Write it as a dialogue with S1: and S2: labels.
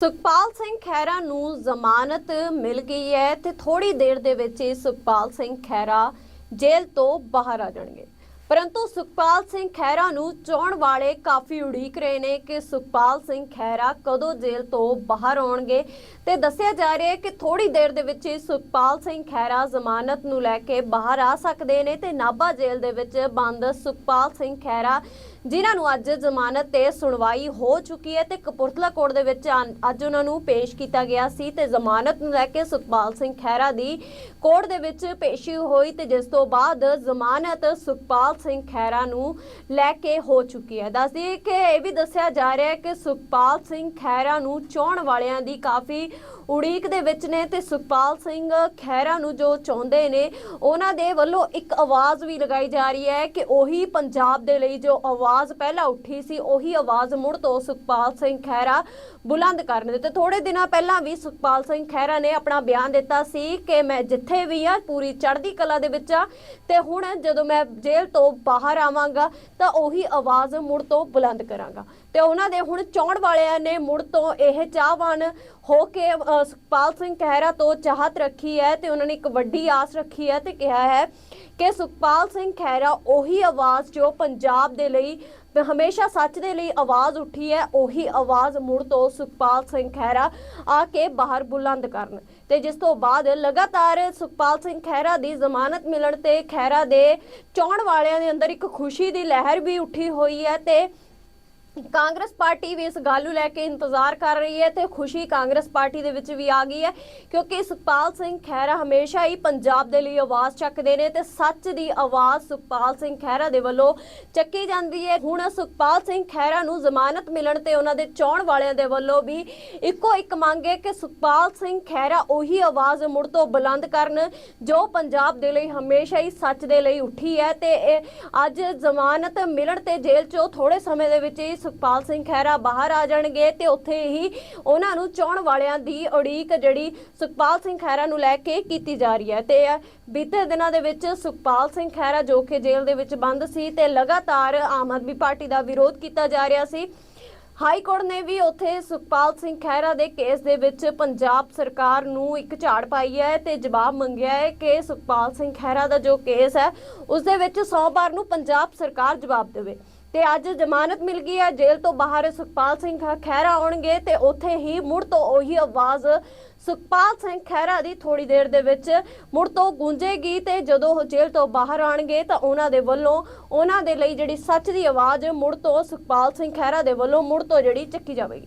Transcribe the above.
S1: ਸੁਖਪਾਲ ਸਿੰਘ ਖਹਿਰਾ ਨੂੰ ਜ਼ਮਾਨਤ ਮਿਲ ਗਈ ਹੈ ਤੇ ਥੋੜੀ ਦੇਰ ਦੇ ਵਿੱਚ ਹੀ ਸੁਖਪਾਲ ਸਿੰਘ ਖਹਿਰਾ ਜੇਲ੍ਹ ਤੋਂ ਬਾਹਰ ਆ ਜਾਣਗੇ। ਪਰੰਤੂ ਸੁਖਪਾਲ ਸਿੰਘ ਖਹਿਰਾ ਨੂੰ ਚੋਣ ਵਾਲੇ ਕਾਫੀ ਉਡੀਕ ਰਹੇ ਨੇ ਕਿ ਸੁਖਪਾਲ ਸਿੰਘ ਖਹਿਰਾ ਕਦੋਂ ਜੇਲ੍ਹ ਤੋਂ ਬਾਹਰ ਆਉਣਗੇ ਤੇ ਦੱਸਿਆ ਜਾ ਰਿਹਾ ਹੈ ਕਿ ਥੋੜੀ ਦੇਰ ਦੇ ਵਿੱਚ ਹੀ ਸੁਖਪਾਲ ਸਿੰਘ ਖਹਿਰਾ ਜ਼ਮਾਨਤ ਨੂੰ ਲੈ ਕੇ ਬਾਹਰ ਆ ਸਕਦੇ ਨੇ ਤੇ ਨਾਭਾ ਜੇਲ੍ਹ ਦੇ ਵਿੱਚ ਬੰਦ ਸੁਖਪਾਲ ਸਿੰਘ ਖਹਿਰਾ ਜਿਨ੍ਹਾਂ ਨੂੰ ਅੱਜ ਜ਼ਮਾਨਤ ਤੇ ਸੁਣਵਾਈ ਹੋ ਚੁੱਕੀ ਹੈ ਤੇ ਕਪੂਰਥਲਾ ਕੋਰਟ ਦੇ ਵਿੱਚ ਅੱਜ ਉਹਨਾਂ ਨੂੰ ਪੇਸ਼ ਕੀਤਾ ਗਿਆ ਸੀ ਤੇ ਜ਼ਮਾਨਤ ਨੂੰ ਲੈ ਕੇ ਸੁਖਪਾਲ ਸਿੰਘ ਖਹਿਰਾ ਦੀ ਕੋਰਟ ਦੇ ਵਿੱਚ ਪੇਸ਼ੀ ਹੋਈ ਤੇ ਜਿਸ ਤੋਂ ਬਾਅਦ ਜ਼ਮਾਨਤ ਸੁਖਪਾਲ ਸਿੰਘ ਖਹਿਰਾ ਨੂੰ ਲੈ ਕੇ ਹੋ ਚੁੱਕੀ ਹੈ। ਦੱਸ ਦਈਏ ਕਿ ਇਹ ਵੀ ਦੱਸਿਆ ਜਾ ਰਿਹਾ ਹੈ ਕਿ ਸੁਖਪਾਲ ਸਿੰਘ ਖਹਿਰਾ ਨੂੰ ਚਾਹਣ ਵਾਲਿਆਂ ਦੀ ਕਾਫੀ ਉਡੀਕ ਦੇ ਵਿੱਚ ਨੇ ਤੇ ਸੁਖਪਾਲ ਸਿੰਘ ਖਹਿਰਾ ਨੂੰ ਜੋ ਚਾਹੁੰਦੇ ਨੇ, ਉਹਨਾਂ ਦੇ ਵੱਲੋਂ ਇੱਕ ਆਵਾਜ਼ ਵੀ ਲਗਾਈ ਜਾ ਰਹੀ ਹੈ ਕਿ ਉਹੀ ਪੰਜਾਬ ਦੇ ਲਈ ਜੋ ਆਵਾਜ਼ ਆਵਾਜ਼ ਪਹਿਲਾਂ ਉੱਠੀ ਸੀ, ਉਹੀ ਆਵਾਜ਼ ਮੁੜ ਤੋਂ ਸੁਖਪਾਲ ਸਿੰਘ ਖਹਿਰਾ ਬੁਲੰਦ ਕਰਨ ਦਿੱਤੇ। ਤੇ ਥੋੜੇ ਦਿਨਾਂ ਪਹਿਲਾਂ ਵੀ ਸੁਖਪਾਲ ਸਿੰਘ ਖਹਿਰਾ ਨੇ ਆਪਣਾ ਬਿਆਨ ਦਿੱਤਾ ਸੀ ਕਿ ਮੈਂ ਜਿੱਥੇ ਵੀ ਆ, ਪੂਰੀ ਚੜ੍ਹਦੀ ਕਲਾ ਦੇ ਵਿੱਚ ਆ, ਤੇ ਹੁਣ ਜਦੋਂ ਮੈਂ ਜੇਲ੍ਹ ਤੋਂ ਬਾਹਰ ਆਵਾਂਗਾ, ਤਾਂ ਉਹੀ ਆਵਾਜ਼ ਮੁੜ ਤੋਂ ਬੁਲੰਦ ਕਰਾਂਗਾ। ਤੇ ਉਹਨਾਂ ਦੇ ਹੁਣ ਚਾਹਣ ਵਾਲਿਆਂ ਨੇ ਮੁੜ ਤੋਂ ਇਹ ਚਾਹਵਾਨ ਹੋ ਕੇ ਸੁਖਪਾਲ ਸਿੰਘ ਖਹਿਰਾ ਤੋਂ ਚਾਹਤ ਰੱਖੀ ਹੈ ਤੇ ਉਹਨਾਂ ਨੇ ਇੱਕ ਵੱਡੀ ਆਸ ਰੱਖੀ ਹੈ ਤੇ ਕਿਹਾ ਹੈ ਕਿ ਸੁਖਪਾਲ ਸਿੰਘ ਖਹਿਰਾ ਉਹੀ ਆਵਾਜ਼ ਜੋ ਪੰਜਾਬ ਦੇ ਲਈ ਹਮੇਸ਼ਾ ਸੱਚ ਦੇ ਲਈ ਆਵਾਜ਼ ਉੱਠੀ ਹੈ, ਉਹੀ ਆਵਾਜ਼ ਮੁੜ ਤੋਂ ਸੁਖਪਾਲ ਸਿੰਘ ਖਹਿਰਾ ਆ ਕੇ ਬਾਹਰ ਬੁਲੰਦ ਕਰਨ। ਤੇ ਜਿਸ ਤੋਂ ਬਾਅਦ ਲਗਾਤਾਰ ਸੁਖਪਾਲ ਸਿੰਘ ਖਹਿਰਾ ਦੀ ਜ਼ਮਾਨਤ ਮਿਲਣ ਤੇ ਖਹਿਰਾ ਦੇ ਚਾਹਣ ਵਾਲਿਆਂ ਦੇ ਅੰਦਰ ਇੱਕ ਖੁਸ਼ੀ ਦੀ ਲਹਿਰ ਵੀ ਉੱਠੀ ਹੋਈ ਹੈ ਤੇ ਕਾਂਗਰਸ ਪਾਰਟੀ ਵੀ ਇਸ ਗੱਲ ਨੂੰ ਲੈ ਕੇ ਇੰਤਜ਼ਾਰ ਕਰ ਰਹੀ ਹੈ ਤੇ ਖੁਸ਼ੀ ਕਾਂਗਰਸ ਪਾਰਟੀ ਦੇ ਵਿੱਚ ਵੀ ਆ ਗਈ ਹੈ, ਕਿਉਂਕਿ ਸੁਖਪਾਲ ਸਿੰਘ ਖਹਿਰਾ ਹਮੇਸ਼ਾ ਹੀ ਪੰਜਾਬ ਦੇ ਲਈ ਆਵਾਜ਼ ਚੱਕਦੇ ਨੇ ਤੇ ਸੱਚ ਦੀ ਆਵਾਜ਼ ਸੁਖਪਾਲ ਸਿੰਘ ਖਹਿਰਾ ਦੇ ਵੱਲੋਂ ਚੱਕੀ ਜਾਂਦੀ ਹੈ। ਹੁਣ ਸੁਖਪਾਲ ਸਿੰਘ ਖਹਿਰਾ ਨੂੰ ਜ਼ਮਾਨਤ ਮਿਲਣ ਤੇ ਉਹਨਾਂ ਦੇ ਚਾਹਣ ਵਾਲਿਆਂ ਦੇ ਵੱਲੋਂ ਵੀ ਇੱਕੋ ਇੱਕ ਮੰਗ ਹੈ ਕਿ ਸੁਖਪਾਲ ਸਿੰਘ ਖਹਿਰਾ ਉਹੀ ਆਵਾਜ਼ ਮੁੜ ਤੋਂ ਬੁਲੰਦ ਕਰਨ ਜੋ ਪੰਜਾਬ ਦੇ ਲਈ ਹਮੇਸ਼ਾ ਹੀ ਸੱਚ ਦੇ ਲਈ ਉੱਠੀ ਹੈ ਤੇ ਇਹ ਅੱਜ ਜ਼ਮਾਨਤ ਮਿਲਣ ਤੇ ਜੇਲ੍ਹ ਚੋਂ ਥੋੜੇ ਸਮੇਂ ਦੇ ਵਿੱਚ ਹੀ ਸੁਖਪਾਲ ਸਿੰਘ ਖਹਿਰਾ ਬਾਹਰ ਆ ਜਾਣਗੇ ਤੇ ਉੱਥੇ ਹੀ ਉਹਨਾਂ ਨੂੰ ਚੋਣ ਵਾਲਿਆਂ ਦੀ ਉਡੀਕ ਜਿਹੜੀ ਸੁਖਪਾਲ ਸਿੰਘ ਖਹਿਰਾ ਨੂੰ ਲੈ ਕੇ ਕੀਤੀ ਜਾ ਰਹੀ ਹੈ। ਤੇ ਬੀਤੇ ਦਿਨਾਂ ਦੇ ਵਿੱਚ ਸੁਖਪਾਲ ਸਿੰਘ ਖਹਿਰਾ ਜੋ ਕਿ ਜੇਲ੍ਹ ਦੇ ਵਿੱਚ ਬੰਦ ਸੀ ਤੇ ਲਗਾਤਾਰ ਆਮ ਆਦਮੀ ਪਾਰਟੀ ਦਾ ਵਿਰੋਧ ਕੀਤਾ ਜਾ ਰਿਹਾ ਸੀ। ਹਾਈ ਕੋਰਟ ਨੇ ਵੀ ਉੱਥੇ ਸੁਖਪਾਲ ਸਿੰਘ ਖਹਿਰਾ ਦੇ ਕੇਸ ਦੇ ਵਿੱਚ ਪੰਜਾਬ ਸਰਕਾਰ ਨੂੰ ਇੱਕ ਝਾੜ ਪਾਈ ਹੈ ਤੇ ਜਵਾਬ ਮੰਗਿਆ ਹੈ ਕਿ ਸੁਖਪਾਲ ਸਿੰਘ ਖਹਿਰਾ ਦਾ ਜੋ ਕੇਸ ਹੈ, ਉਸ ਦੇ ਵਿੱਚ ਸੋਮਵਾਰ ਨੂੰ ਪੰਜਾਬ ਸਰਕਾਰ ਜਵਾਬ ਦੇਵੇ। ਤੇ ਅੱਜ ਜ਼ਮਾਨਤ ਮਿਲ ਗਈ ਹੈ, ਜੇਲ੍ਹ ਤੋਂ ਬਾਹਰ ਸੁਖਪਾਲ ਸਿੰਘ ਖਹਿਰਾ ਆਉਣਗੇ ਤੇ ਉੱਥੇ ਹੀ ਮੁੜ ਤੋਂ ਉਹੀ ਆਵਾਜ਼ ਸੁਖਪਾਲ ਸਿੰਘ ਖਹਿਰਾ ਦੀ ਥੋੜੀ ਦੇਰ ਦੇ ਵਿੱਚ ਮੁੜ ਤੋਂ ਗੂੰਜੇਗੀ ਤੇ ਜਦੋਂ ਉਹ ਜੇਲ੍ਹ ਤੋਂ ਬਾਹਰ ਆਣਗੇ ਤਾਂ ਉਹਨਾਂ ਦੇ ਵੱਲੋਂ, ਉਹਨਾਂ ਦੇ ਲਈ ਜਿਹੜੀ ਸੱਚ ਦੀ ਆਵਾਜ਼ ਮੁੜ ਤੋਂ ਸੁਖਪਾਲ ਸਿੰਘ ਖਹਿਰਾ ਦੇ ਵੱਲੋਂ ਮੁੜ ਤੋਂ ਜਿਹੜੀ ਚੱਕੀ ਜਾਵੇਗੀ।